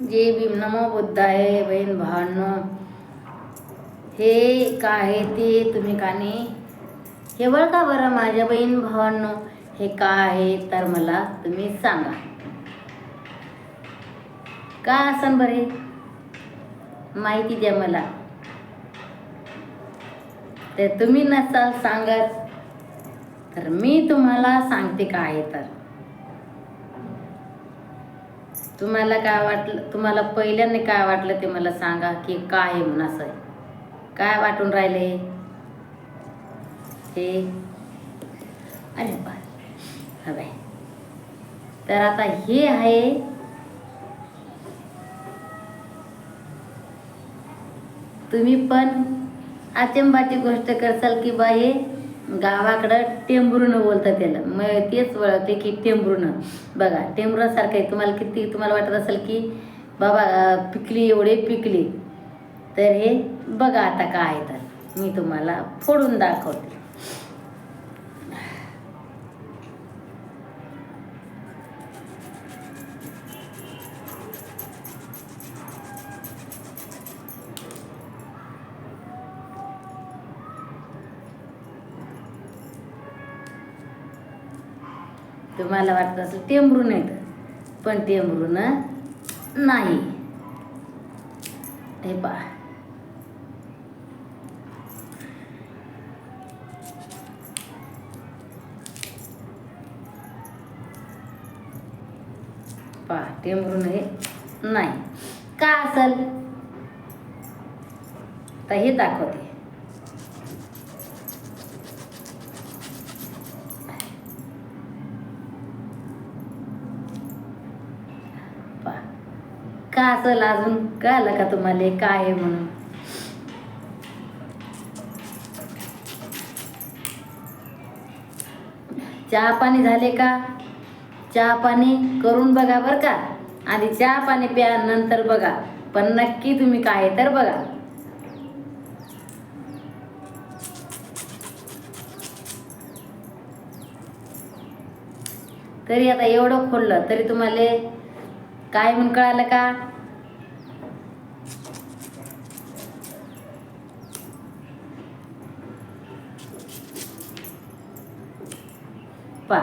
जे भीम नमो बुद्धाय बहीण भावांनो हे काय आहे ते तुम्ही काने हे का बरं माझ्या बहीण भावांनो. हे का आहे तर मला तुम्ही सांगा. का असन बरे माहिती द्या मला. तर तुम्ही नसाल सांगत तर मी तुम्हाला सांगते काय आहे तर. तुम्हाला काय वाटलं तुम्हाला पहिल्यांदा काय वाटलं ते मला सांगा की काय आहे म्हणून असं आहे. काय वाटून राहिले? हे? अरे बा तर आता हे आहे. तुम्ही पण अचंबाची गोष्ट करसाल की बा हे गावाकडं टेंबरूनं बोलतात त्याला. मग तेच ओळखते की टेंबरूनं. बघा टेंबरूसारखं आहे. तुम्हाला किती तुम्हाला वाटत असेल की बाबा पिकली एवढे पिकली. तर हे बघा आता काय आहे तर मी तुम्हाला फोडून दाखवते. मला वाटतं असं टेंबरून येतं पण टेंबरून नाही. हे पहा. पहा टेंबरून हे नाही. का असल? तर हे दाखवते पहा का असेल अजून? कळलं का तुम्हाला? काय आहे म्हणून? चहा पाणी झाले का? चहा पाणी करून बघा बरं का. आधी चहा पाणी प्या नंतर बघा. पण नक्की तुम्ही काय आहे तर बघा. तरी आता एवढं खोललं तरी तुम्हाला काय म्हणून कळालं का? पा.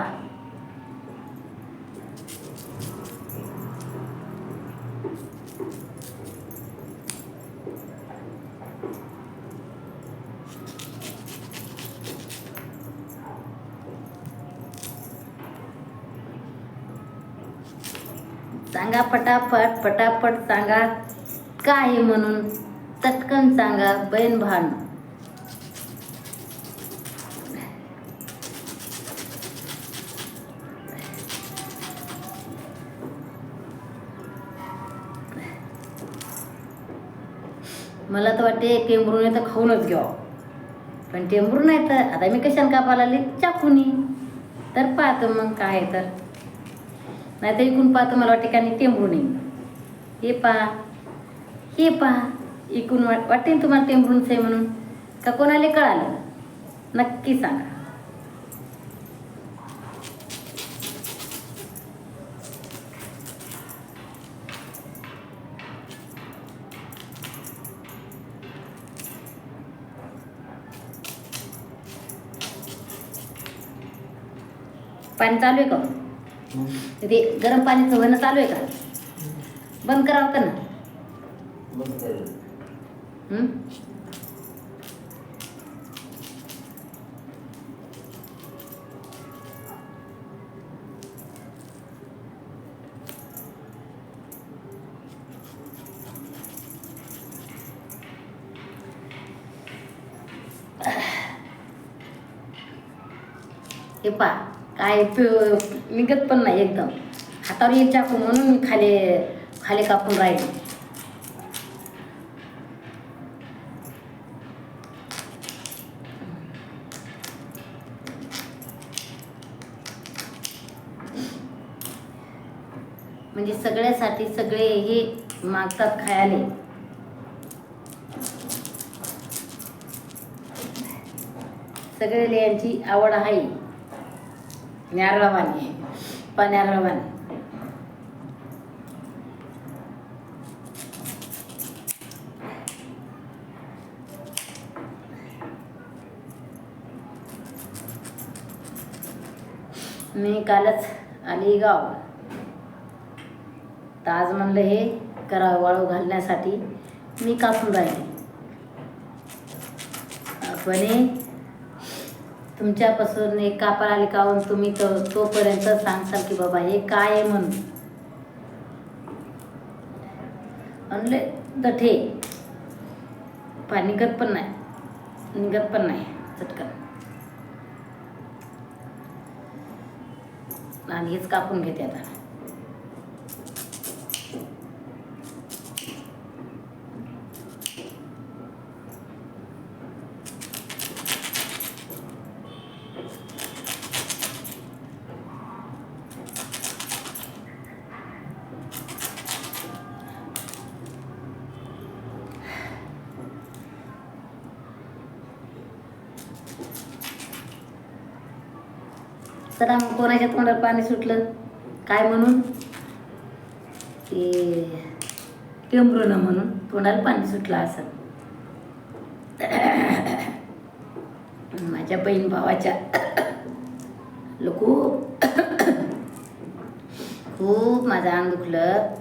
सांगा पटापट पटापट सांगा. काय आहे म्हणून चटकन सांगा बहीण भान. मला तर वाटते टेंबरून आहे तर खाऊनच घ्यावं. पण टेंबरून नाही तर आता मी कशाने कापायला आली चाकूनी. तर पाहतो मग काय आहे तर. नाही तर इकून पाहतो मला वाटते का नाही टेंबरून. येईन हे पहा. हे पहा. इकून वाट वाटते ना तुम्हाला टेंबरूनच आहे म्हणून? का कोणाला कळालं? नक्की सांगा. पाणी चालू आहे का? ते गरम पाणीचं होणं चालू आहे का? बंद करावं का ना? हे पा काय निघत पण नाही एकदम. हातावर येईल चाकू म्हणून मी खाली खाली कापून राहील. म्हणजे सगळ्यासाठी सगळे हे मागतात खायला. सगळे यांची आवड आहे. నేరళవాణి పనేరళవాణి मी कालच अलीगाव. गाव ताज म्हणलं हे करा वाळू घालण्यासाठी मी कापून राहिले. पण तुमच्यापासून एक कापायला आली काहून तुम्ही तो तोपर्यंत सांगताल की बाबा हे काय आहे म्हणून. म्हणले दठे. पाणी निघत पण नाही. निघत पण नाही. चटकन. आणि हेच कापून घेते आता. चला मग कोणाच्या तोंडात पाणी सुटलं? काय म्हणून? ते टेंबरूनं म्हणून तोंडाला पाणी सुटलं असं? माझ्या बहीण भावाच्या लोक खूप खूप माझं अंग दुखलं.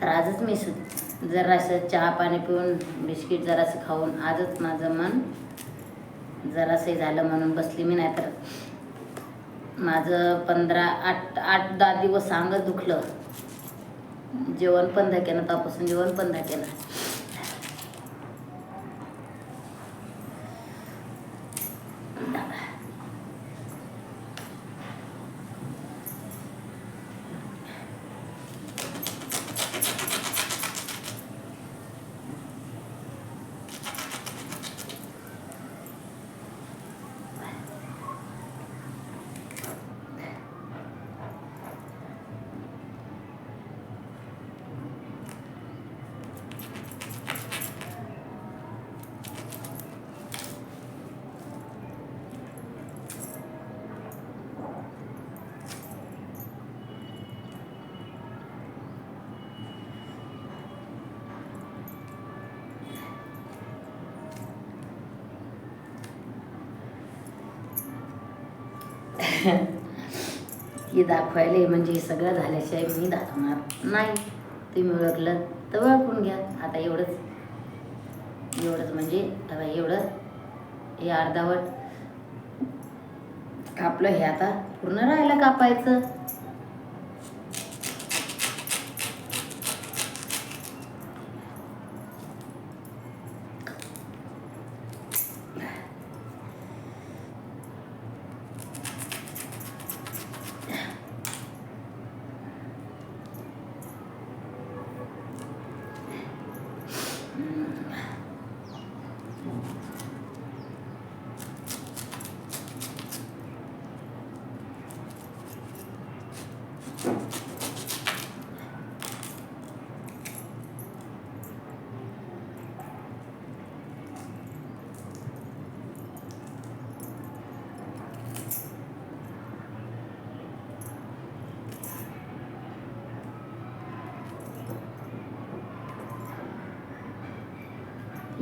तर आजच मी सु- जरासं चहा पाणी पिऊन बिस्किट जरासं खाऊन आजच माझं मन जरासं झालं म्हणून बसली मी नाही तर माझं पंधरा आठ आठ दहा दिवस अंग दुखलं. जेवण बंद केलं तपासून जेवण बंद केलं. हे दाखवायला म्हणजे हे सगळं झाल्याशिवाय मी दाखवणार नाही. तुम्ही ओळखलं तर ओळखून घ्या. आता एवढंच. एवढंच म्हणजे आता एवढं. हे अर्धावट. कापलं हे आता. पूर्ण राहायला कापायचं.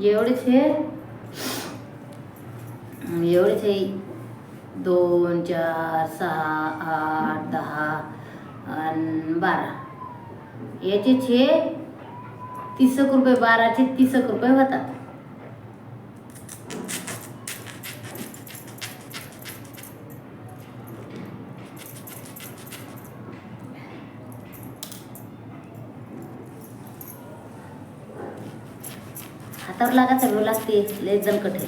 एवढेच हे एवढेच हे दोन चार सहा आठ दहा आणि बारा याचे छे तीस एक रुपये बाराचे तीस एक रुपये होतात हातावर लागा सगळं असते लय जलकट आहे?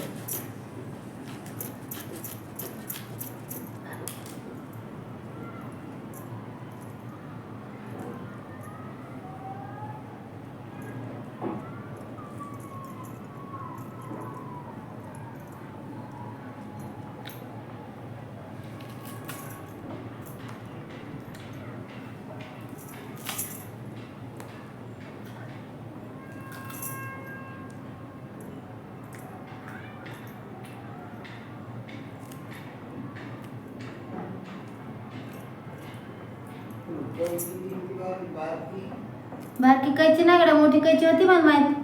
बाकी कैची नाही गड्या मोठी कैची होती मला माहीत.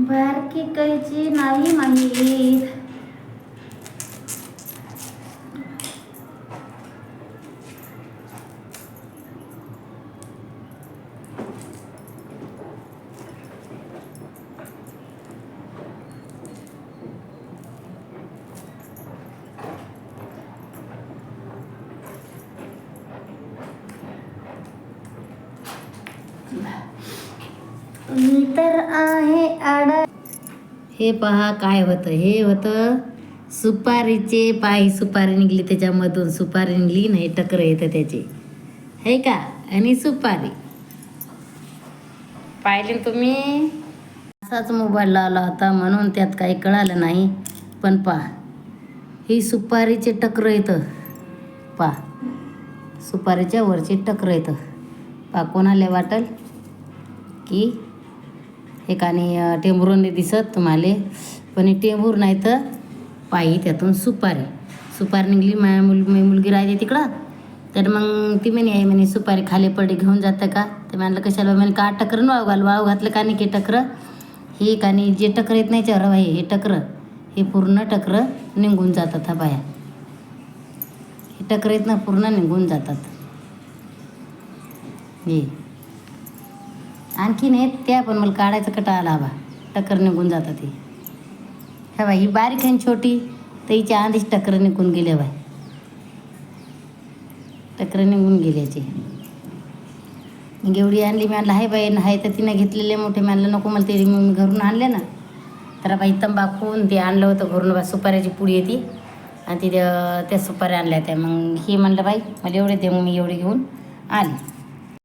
बारकी कैची नाही माहीत. नंतर आहे आड हे पहा काय होतं? हे होतं सुपारीचे पाय सुपारी निघली त्याच्यामधून सुपारी निघली नाही टकर येतं त्याचे. हे का? आणि सुपारी. पाहिले तुम्ही? असाच मोबाईल लावला होता म्हणून त्यात काही कळालं नाही. पण पहा ही सुपारीचे टकर येतं. पहा सुपारीच्या वरचे टकर येतं. पहा कोणाला वाटल? की एकाने आणि दिसत तुम्हाला. पण हे टेंभूर नाही तर पायी त्यातून सुपारी. सुपारी निघली माझ्या मुल मुलगी राहते तिकडं. तर मग ती म्हणे आई म्हणे सुपारी खाली पडे घेऊन जातं का? तर म्हणलं कशाला? म्हणे का टकरं वाव घाल वाव घातलं का नाही की टकरं हे का नाही जे टकर येत नाही चेहरा भाई हे टकरं हे पूर्ण टकरं निघून जातात हा बाया. हे टकर येत ना पूर्ण निघून जातात. हे. आणखीन आहेत त्या पण मला काढायचं कटा आला बा टक्कर निघून जातात ती. ह्या बाई ही बारीक आहे छोटी तर हिच्या आधीच टक्कर निघून गेल्या बाय टक्कर निघून गेल्याची एवढी आणली मी आहे हाय बाई हाय तर तिनं घेतलेले मोठे म्हणलं नको मला ते मग मी घरून आणले ना. तर बाई तंबाखून ते आणलं होतं घरून बा सुपाऱ्याची पुडी येते आणि तिथं त्या सुपाऱ्या आणल्या त्या. मग ही म्हणलं बाई मला एवढे दे मग मी एवढे घेऊन आली.